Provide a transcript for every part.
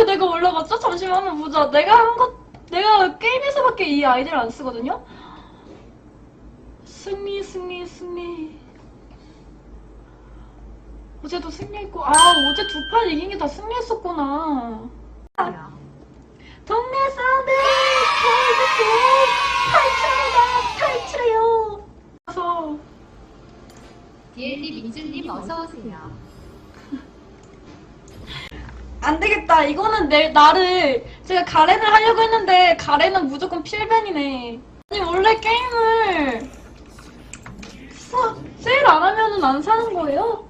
그 내가 올라갔어? 잠시만 한번 보자. 내가 한 것, 내가 게임에서밖에 이 아이디를 안 쓰거든요? 승리, 승리, 승리. 어제도 승리했고, 아, 어제 두 판 이긴 게 다 승리했었구나. 동네 사람들, 탈출해라, 탈출해요. 어서. 디엘리 민준님 어서오세요. 안 되겠다. 이거는 내 나를 제가 가렌을 하려고 했는데 가렌은 무조건 필변이네. 아니 원래 게임을 사, 세일 안 하면은 안 사는 거예요?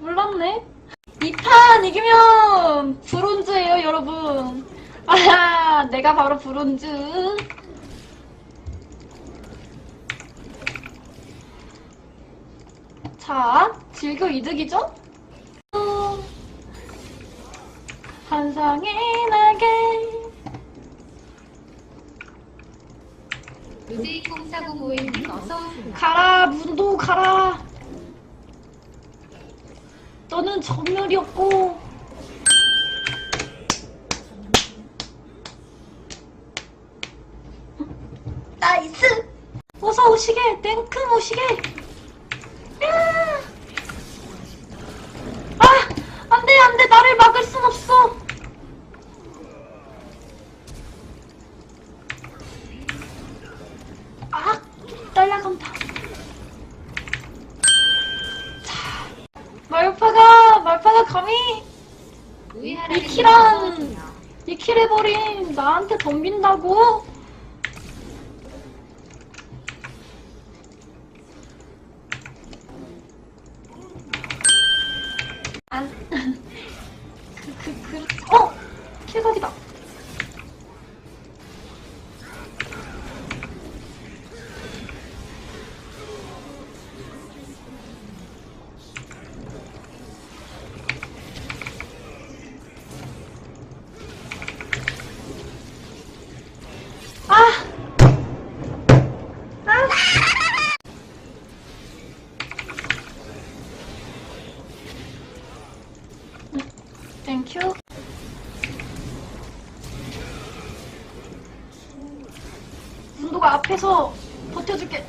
몰랐네. 2판 이기면 브론즈예요, 여러분. 아, 내가 바로 브론즈. 자, 즐겨 이득이죠? 음. 환상이 나게 가라 문도 가라. 너는 전멸이었고. 나이스. 어서 오시게 땡큼 오시게. 야! 아 안돼 안돼. 나를 막을 순 없어. 해버림. 나한테 덤빈다고? 땡큐. 문도가 앞에서 버텨줄게.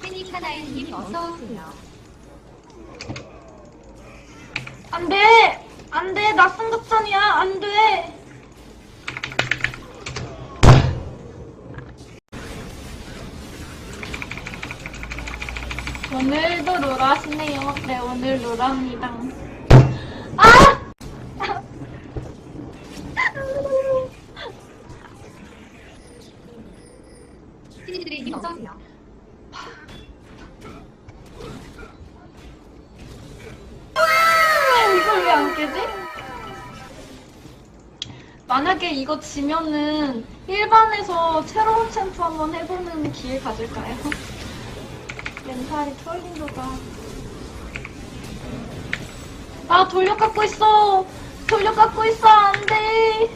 그러니까 하나의 님 어서 오세요. 안 돼! 낯선 극찬이야. 안 돼. 오늘도 놀아시네요. 네, 오늘 놀아합니다. 아! 아, 이걸 왜 안 깨지? 만약에 이거 지면은 일반에서 새로운 챔프 한번 해보는 기회 가질까요? 멘탈이 털린도가 아 돌려 깎고 있어. 돌려 깎고 있어 안돼.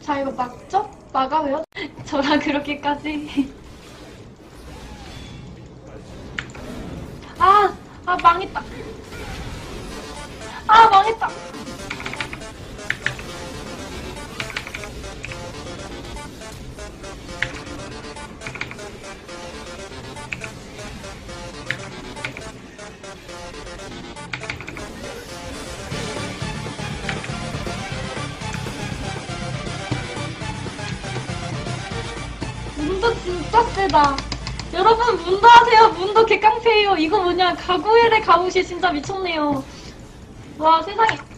자 이거 막죠? 막아요? 저랑 그렇게까지 아 망했다. 아 망했다. 운도 진짜 세다. 여러분 문도 하세요. 문도 개깡패예요. 이거 뭐냐 가구엘의 가옷이 진짜 미쳤네요. 와 세상에.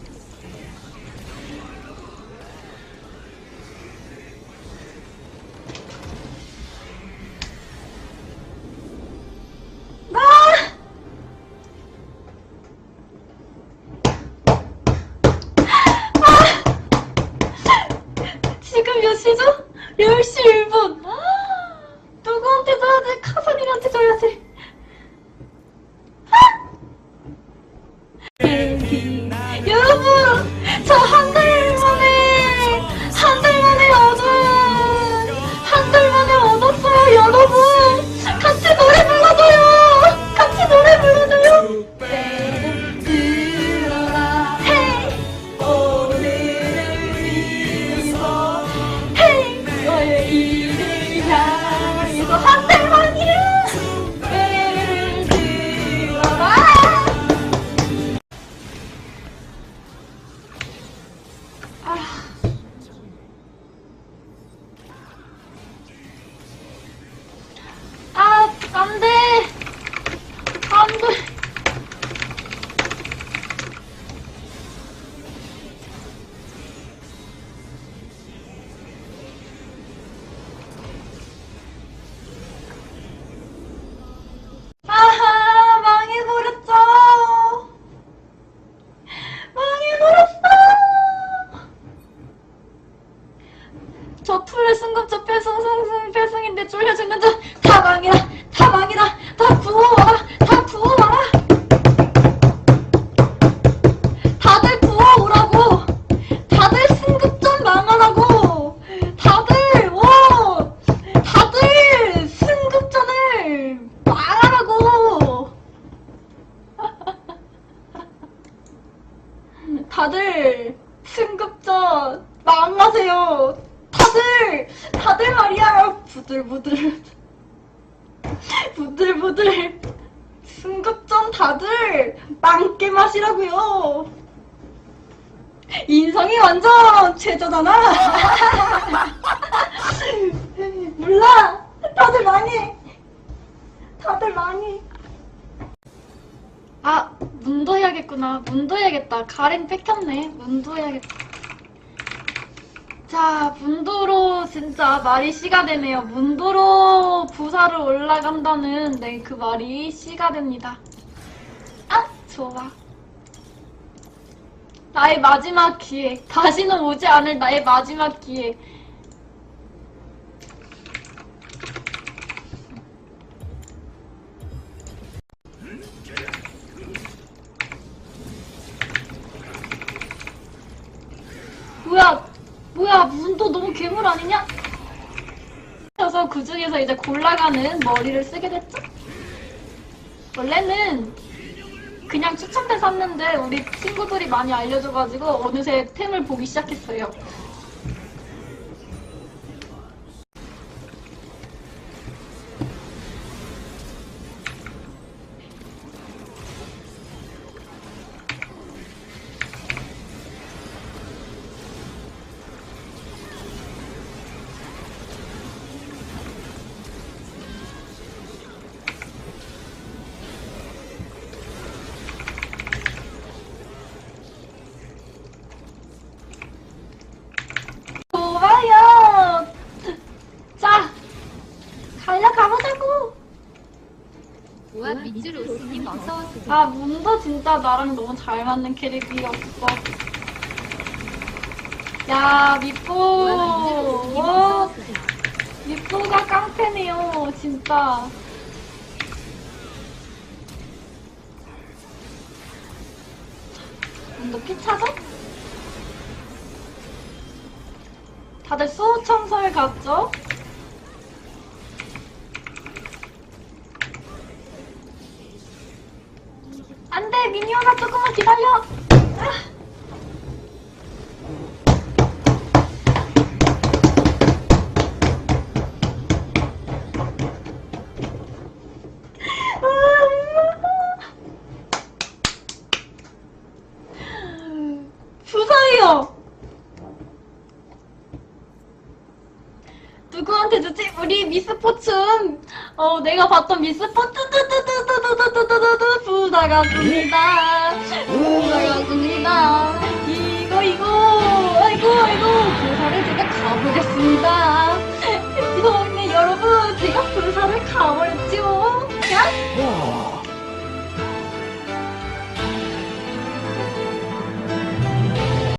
히 여러분 저 한 망하세요. 다들 다들 말이야 부들부들 부들부들 승급전 다들 빵게 마시라고요. 인성이 완전 최저잖아. 몰라. 다들 망해. 다들 망해. 아, 문도 해야겠구나. 문도 해야겠다. 가렌 뺏겼네. 문도 해야겠다. 자, 문도로 진짜 말이 씨가 되네요. 문도로 부사로 올라간다는 네, 그 말이 씨가 됩니다. 아, 좋아. 나의 마지막 기회. 다시는 오지 않을 나의 마지막 기회. 뭐야, 뭐야, 문도 너무 괴물 아니냐? 그래서 그 중에서 이제 골라가는 머리를 쓰게 됐죠? 원래는 그냥 추천돼 샀는데 우리 친구들이 많이 알려줘가지고 어느새 템을 보기 시작했어요. 아, 문도 진짜 나랑 너무 잘 맞는 캐릭이었어. 야, 오, 오세요. 미포가 깡패네요, 진짜. 문도 피 찾아? 다들 수호청소에 갔죠? 안 돼, 미니언아, 조금만 기다려! 아. 부사요! 누구한테 주지? 우리 미스포춘! 어, 내가 봤던 미스포 올라갑니다. 올라갑니다. 이거 이거. 아이고 아이고. 불사를 제가 가보겠습니다. 이거 네 여러분 제가 불사를 가버렸죠 야?